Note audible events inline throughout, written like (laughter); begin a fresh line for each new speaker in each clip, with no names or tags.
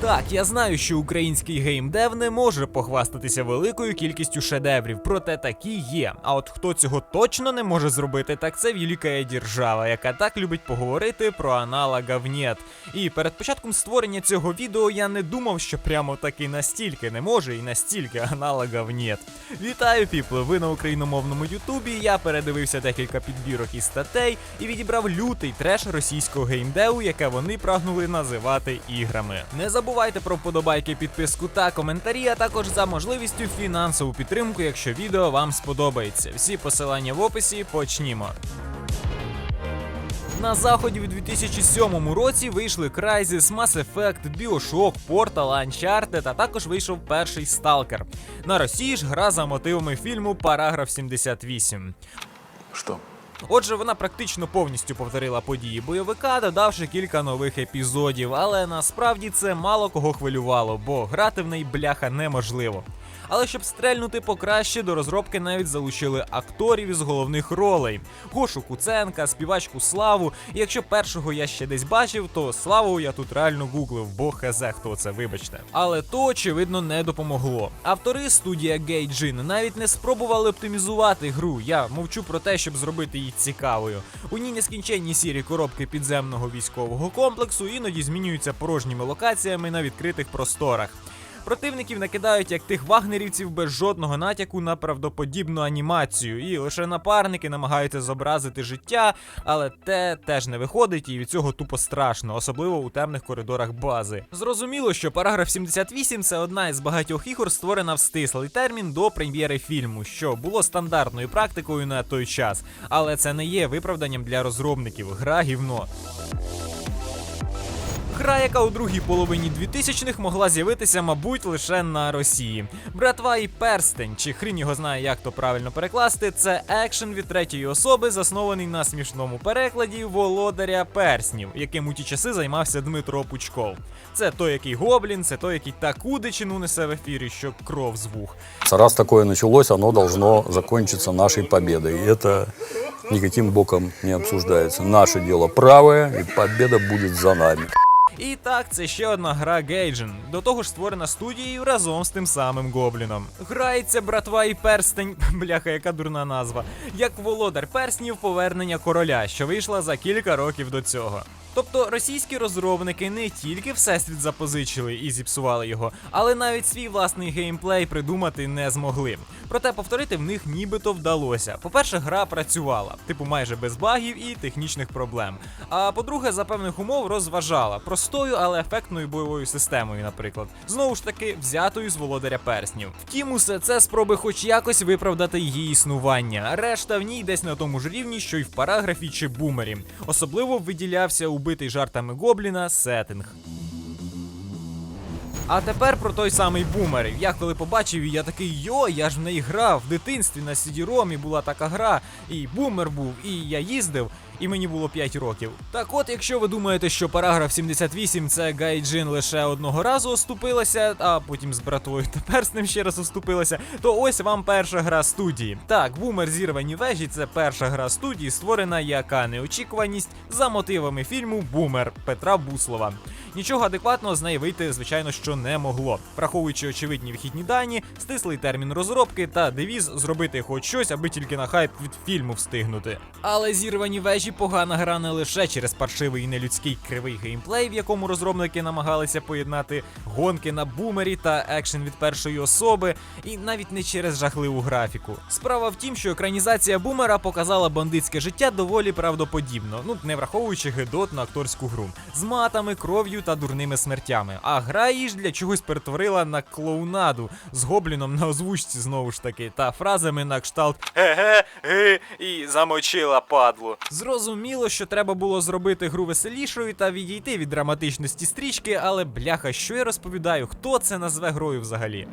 Так, я знаю, що український геймдев не може похвастатися великою кількістю шедеврів, проте такі є. А от хто цього точно не може зробити, так це велика держава, яка так любить поговорити про аналогов нет. І перед початком створення цього відео я не думав, що прямо таки настільки не може і настільки аналогов нет. Вітаю, піпли! Ви на україномовному Ютубі. Я передивився декілька підбірок і статей і відібрав лютий треш російського геймдеву, яке вони прагнули називати іграми. Не забувайте про вподобайки, підписку та коментарі, а також за можливістю фінансову підтримку, якщо відео вам сподобається. Всі посилання в описі. Почнімо. На заході у 2007 році вийшли Crysis, Mass Effect, Bioshock, Portal, Uncharted, а також вийшов перший Stalker. На Росії ж гра за мотивами фільму Параграф 78.
Что?
Отже, вона практично повністю повторила події бойовика, додавши кілька нових епізодів, але насправді це мало кого хвилювало, бо грати в неї бляха неможливо. Але щоб стрельнути покраще, до розробки навіть залучили акторів із головних ролей: Гошу Куценка, співачку Славу. І якщо першого я ще десь бачив, то Славу я тут реально гуглив, бо хезе хто це, вибачте. Але то, очевидно, не допомогло. Автори студія Gaijin навіть не спробували оптимізувати гру. Я мовчу про те, щоб зробити її цікавою. У ній нескінченні сірі коробки підземного військового комплексу іноді змінюються порожніми локаціями на відкритих просторах. Противників накидають як тих вагнерівців без жодного натяку на правдоподібну анімацію, і лише напарники намагаються зобразити життя, але те теж не виходить, і від цього тупо страшно, особливо у темних коридорах бази. Зрозуміло, що параграф 78 це одна із багатьох ігор, створена в стислий термін до прем'єри фільму, що було стандартною практикою на той час, але це не є виправданням для розробників. Гра гівно. Гра, яка у другій половині 2000-х могла з'явитися, мабуть, лише на Росії. Братва і перстень, чи хрін його знає, як то правильно перекласти, це екшен від третьої особи, заснований на смішному перекладі володаря перснів, яким у ті часи займався Дмитро Пучков. Це той, який гоблін, це той, який таку дичину несе в ефірі, що кров з вух.
Раз такое началось, оно должно закончиться нашей победой. И это никаким боком не обсуждается. Наше дело правое, и победа будет за нами.
І так, це ще одна гра Гейджен, до того ж створена студією разом з тим самим гобліном. Грається братва і перстень, (laughs) бляха, яка дурна назва, як володар перснів повернення короля, що вийшла за кілька років до цього. Тобто російські розробники не тільки всесвіт запозичили і зіпсували його, але навіть свій власний геймплей придумати не змогли. Проте повторити в них нібито вдалося. По-перше, гра працювала, типу майже без багів і технічних проблем. А по-друге, за певних умов розважала простою, але ефектною бойовою системою, наприклад. Знову ж таки, взятою з володаря перснів. Втім, усе це спроби хоч якось виправдати її існування. Решта в ній десь на тому ж рівні, що й в параграфі чи бумері. Особливо виділявся убитий жартами гобліна сеттинг. А тепер про той самий бумер. Я коли побачив, її, я такий йо, я ж в неї грав в дитинстві на CD-ROM була така гра, і бумер був, і я їздив. І мені було 5 років. Так от, якщо ви думаєте, що параграф 78 це Гайджин лише одного разу оступилася, а потім з братвою та перснем ще раз оступилася, то ось вам перша гра студії. Так, бумер зірвані вежі це перша гра студії, створена яка неочікуваність за мотивами фільму Бумер Петра Буслова. Нічого адекватного з неї вийти, звичайно, що не могло, враховуючи очевидні вихідні дані, стислий термін розробки та девіз зробити хоч щось, аби тільки на хайп від фільму встигнути. Але зірвані вежі погана гра не лише через паршивий і нелюдський кривий геймплей, в якому розробники намагалися поєднати гонки на бумері та екшен від першої особи, і навіть не через жахливу графіку. Справа в тім, що екранізація бумера показала бандитське життя доволі правдоподібно, ну не враховуючи гидотну акторську гру з матами, кров'ю та дурними смертями. А гра її ж для чогось перетворила на клоунаду з гобліном на озвучці знову ж таки, та фразами на кшталт ге ге і замочила падлу. Зрозуміло, що треба було зробити гру веселішою та відійти від драматичності стрічки, але бляха, що я розповідаю, хто це назве грою взагалі?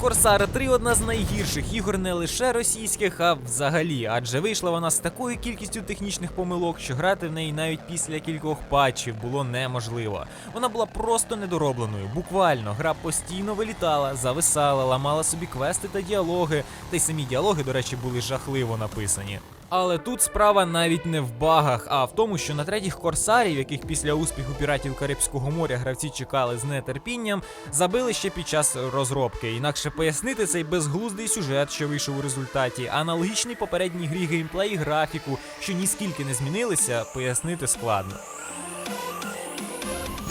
Корсара 3 одна з найгірших ігор не лише російських, а взагалі, адже вийшла вона з такою кількістю технічних помилок, що грати в неї навіть після кількох патчів було неможливо. Вона була просто недоробленою. Буквально гра постійно вилітала, зависала, ламала собі квести та діалоги. Та й самі діалоги, до речі, були жахливо написані. Але тут справа навіть не в багах, а в тому, що на третіх корсарів, яких після успіху піратів Карибського моря гравці чекали з нетерпінням, забили ще під час розробки. Інакше пояснити цей безглуздий сюжет, що вийшов у результаті, аналогічний попередній грі геймплей графіку, що ніскільки не змінилися, пояснити складно.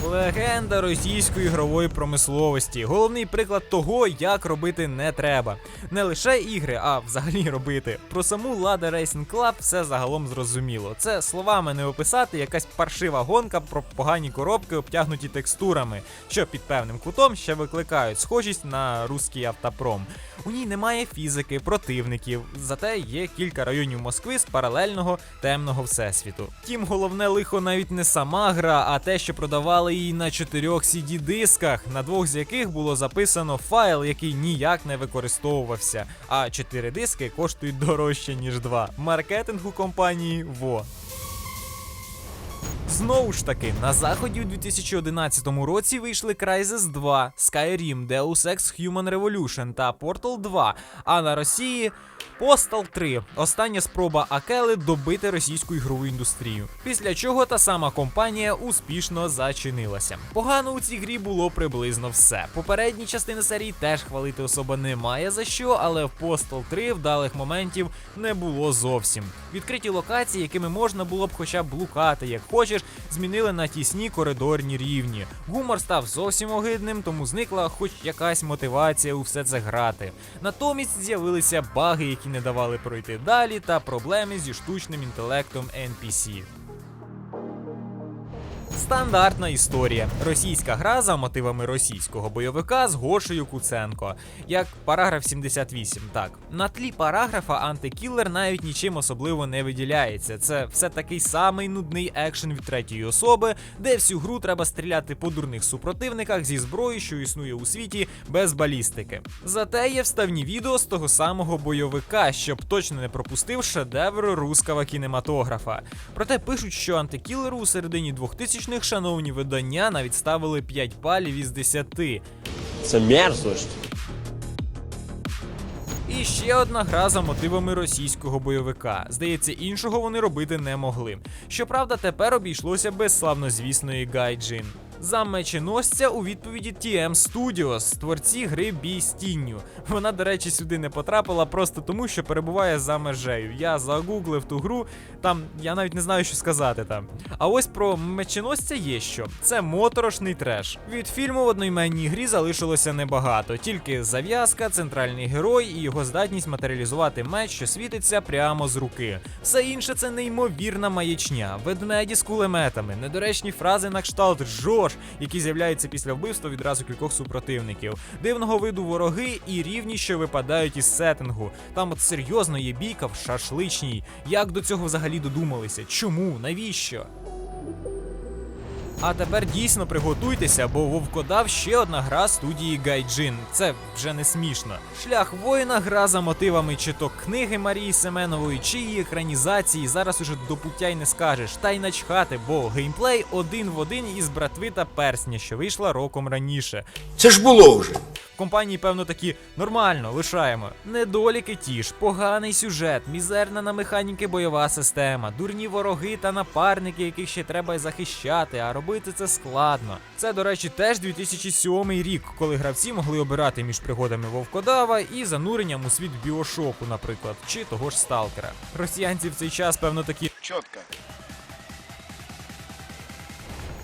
Легенда російської ігрової промисловості. Головний приклад того, як робити не треба. Не лише ігри, а взагалі робити. Про саму Lada Racing Club все загалом зрозуміло. Це словами не описати якась паршива гонка про погані коробки, обтягнуті текстурами, що під певним кутом ще викликають схожість на руський автопром. У ній немає фізики, противників, зате є кілька районів Москви з паралельного темного всесвіту. Втім, головне лихо навіть не сама гра, а те, що продавали її на чотирьох cd дисках на двох з яких було записано файл, який ніяк не використовувався. А чотири диски коштують дорожче, ніж два. Маркетинг у компанії ВО. Знову ж таки, на заході у 2011 році вийшли Crysis 2, Skyrim, Deus Ex Human Revolution та Portal 2, а на Росії Postal 3 остання спроба Акели добити російську ігрову індустрію. Після чого та сама компанія успішно зачинилася. Погано у цій грі було приблизно все. Попередні частини серії теж хвалити особа немає за що, але в Postal 3 вдалих моментів не було зовсім. Відкриті локації, якими можна було б хоча б блукати, як хочеш, змінили на тісні коридорні рівні. Гумор став зовсім огидним, тому зникла хоч якась мотивація у все це грати. Натомість з'явилися баги, які не давали пройти далі, та проблеми зі штучним інтелектом NPC. Стандартна історія. Російська гра за мотивами російського бойовика з Гошею Куценко. Як параграф 78. Так, на тлі параграфа антикілер навіть нічим особливо не виділяється. Це все такий самий нудний екшен від третьої особи, де всю гру треба стріляти по дурних супротивниках зі зброї, що існує у світі, без балістики. Зате є вставні відео з того самого бойовика, щоб точно не пропустив шедевр руского кінематографа. Проте пишуть, що антикілеру у середині 2000-х шановні видання навіть ставили 5 палів із 10.
Це мерзость.
І ще одна гра за мотивами російського бойовика. Здається, іншого вони робити не могли. Щоправда, тепер обійшлося без славнозвісної Гайджин. За меченосця у відповіді TM Studios, творці гри Бій з тінню. Вона, до речі, сюди не потрапила просто тому, що перебуває за межею. Я загуглив ту гру, там я навіть не знаю, що сказати там. А ось про меченосця є що. Це моторошний треш. Від фільму в одноіменній грі залишилося небагато, тільки зав'язка, центральний герой і його здатність матеріалізувати меч, що світиться прямо з руки. Все інше це неймовірна маячня, ведмеді з кулеметами, недоречні фрази на кшталт Жош, які з'являються після вбивства відразу кількох супротивників, дивного виду вороги і рівні, що випадають із сеттингу. Там от серйозно є бійка в шашличній. Як до цього взагалі додумалися? Чому? Навіщо? А тепер дійсно приготуйтеся, бо вовкодав ще одна гра студії Гайджин. Це вже не смішно. Шлях воїна гра за мотивами чи то книги Марії Семенової, чи її екранізації. Зараз уже до пуття й не скажеш. Та й начхати, бо геймплей один в один із братви та персня, що вийшла роком раніше.
Це ж було вже.
Компанії, певно, такі нормально лишаємо. Недоліки ті ж, поганий сюжет, мізерна на механіки бойова система, дурні вороги та напарники, яких ще треба захищати, а робити це складно. Це, до речі, теж 2007 рік, коли гравці могли обирати між пригодами Вовкодава і зануренням у світ біошоку, наприклад, чи того ж сталкера. Росіянці в цей час, певно, такі
Чітко.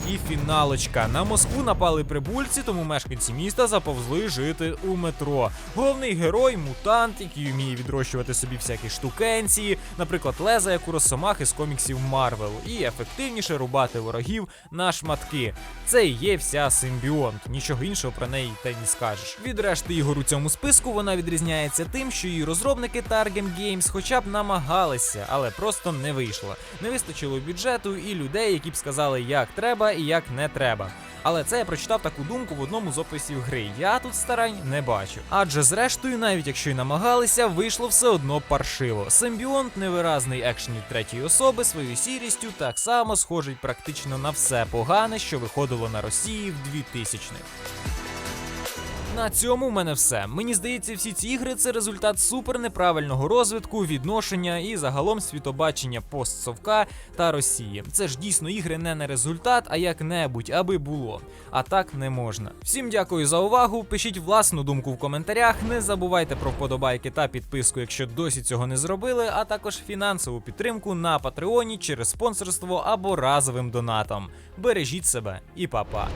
І фіналочка. На Москву напали прибульці, тому мешканці міста заповзли жити у метро. Головний герой мутант, який вміє відрощувати собі всякі штукенції, наприклад, леза, як у росомахи з коміксів Марвел, і ефективніше рубати ворогів на шматки. Це і є вся симбіонт. Нічого іншого про неї та не скажеш. Від решти ігор у цьому списку вона відрізняється тим, що її розробники Target Games хоча б намагалися, але просто не вийшло. Не вистачило бюджету і людей, які б сказали, як треба і як не треба. Але це я прочитав таку думку в одному з описів гри. Я тут старань не бачу. Адже зрештою, навіть якщо й намагалися, вийшло все одно паршиво. Симбіонт невиразний екшен від третьої особи своєю сірістю так само схожий практично на все погане, що виходило на Росії в 2000-х. На цьому в мене все. Мені здається, всі ці ігри це результат супер неправильного розвитку, відношення і загалом світобачення постсовка та Росії. Це ж дійсно ігри не на результат, а як-небудь, аби було. А так не можна. Всім дякую за увагу. Пишіть власну думку в коментарях. Не забувайте про вподобайки та підписку, якщо досі цього не зробили, а також фінансову підтримку на Патреоні через спонсорство або разовим донатом. Бережіть себе і па-па.